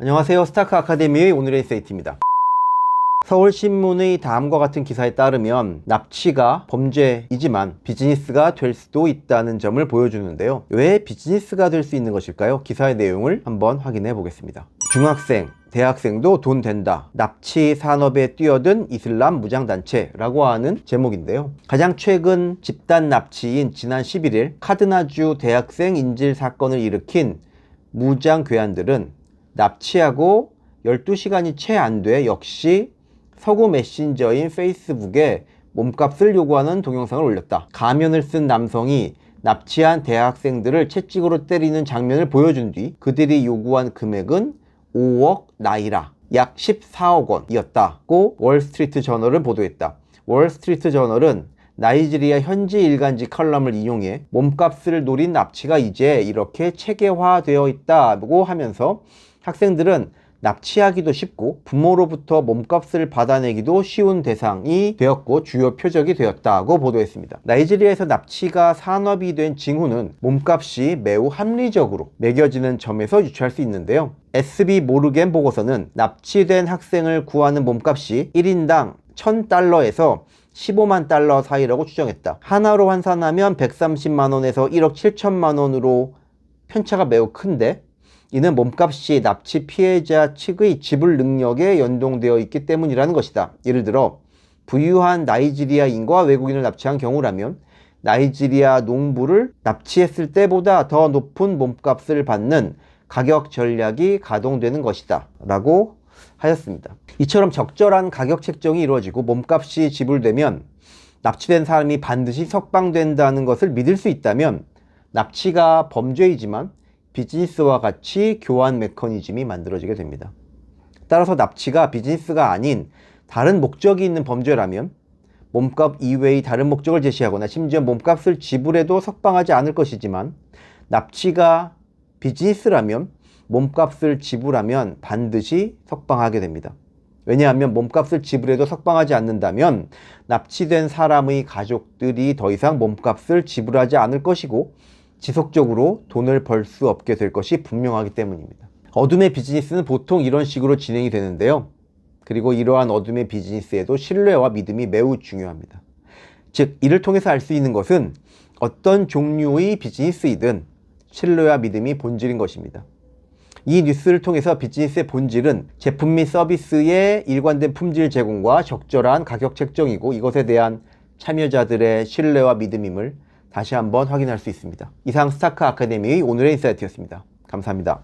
안녕하세요. 스타크 아카데미의 오늘의 인사이트입니다. 서울신문의 다음과 같은 기사에 따르면 납치가 범죄이지만 비즈니스가 될 수도 있다는 점을 보여주는데요. 왜 비즈니스가 될 수 있는 것일까요? 기사의 내용을 한번 확인해 보겠습니다. 중학생, 대학생도 돈 된다. 납치 산업에 뛰어든 이슬람 무장단체라고 하는 제목인데요. 가장 최근 집단 납치인 지난 11일 카드나주 대학생 인질 사건을 일으킨 무장 괴한들은 납치하고 12시간이 채 안 돼 역시 서구 메신저인 페이스북에 몸값을 요구하는 동영상을 올렸다. 가면을 쓴 남성이 납치한 대학생들을 채찍으로 때리는 장면을 보여준 뒤 그들이 요구한 금액은 5억 나이라 약 14억 원이었다고 월스트리트 저널은 보도했다. 월스트리트 저널은 나이지리아 현지 일간지 칼럼을 이용해 몸값을 노린 납치가 이제 이렇게 체계화되어 있다고 하면서 학생들은 납치하기도 쉽고 부모로부터 몸값을 받아내기도 쉬운 대상이 되었고 주요 표적이 되었다고 보도했습니다. 나이지리아에서 납치가 산업이 된 징후는 몸값이 매우 합리적으로 매겨지는 점에서 유추할 수 있는데요. SB 모르겐 보고서는 납치된 학생을 구하는 몸값이 1인당 1000달러에서 15만 달러 사이라고 추정했다. 하나로 환산하면 130만 원에서 1억 7천만 원으로 편차가 매우 큰데 이는 몸값이 납치 피해자 측의 지불 능력에 연동되어 있기 때문이라는 것이다. 예를 들어 부유한 나이지리아인과 외국인을 납치한 경우라면 나이지리아 농부를 납치했을 때보다 더 높은 몸값을 받는 가격 전략이 가동되는 것이다. 라고 하였습니다. 이처럼 적절한 가격 책정이 이루어지고 몸값이 지불되면 납치된 사람이 반드시 석방된다는 것을 믿을 수 있다면 납치가 범죄이지만 비즈니스와 같이 교환 메커니즘이 만들어지게 됩니다. 따라서 납치가 비즈니스가 아닌 다른 목적이 있는 범죄라면 몸값 이외의 다른 목적을 제시하거나 심지어 몸값을 지불해도 석방하지 않을 것이지만 납치가 비즈니스라면 몸값을 지불하면 반드시 석방하게 됩니다. 왜냐하면 몸값을 지불해도 석방하지 않는다면 납치된 사람의 가족들이 더 이상 몸값을 지불하지 않을 것이고 지속적으로 돈을 벌 수 없게 될 것이 분명하기 때문입니다. 어둠의 비즈니스는 보통 이런 식으로 진행이 되는데요. 그리고 이러한 어둠의 비즈니스에도 신뢰와 믿음이 매우 중요합니다. 즉, 이를 통해서 알 수 있는 것은 어떤 종류의 비즈니스이든 신뢰와 믿음이 본질인 것입니다. 이 뉴스를 통해서 비즈니스의 본질은 제품 및 서비스의 일관된 품질 제공과 적절한 가격 책정이고 이것에 대한 참여자들의 신뢰와 믿음임을 다시 한번 확인할 수 있습니다. 이상 스타크 아카데미의 오늘의 인사이트였습니다. 감사합니다.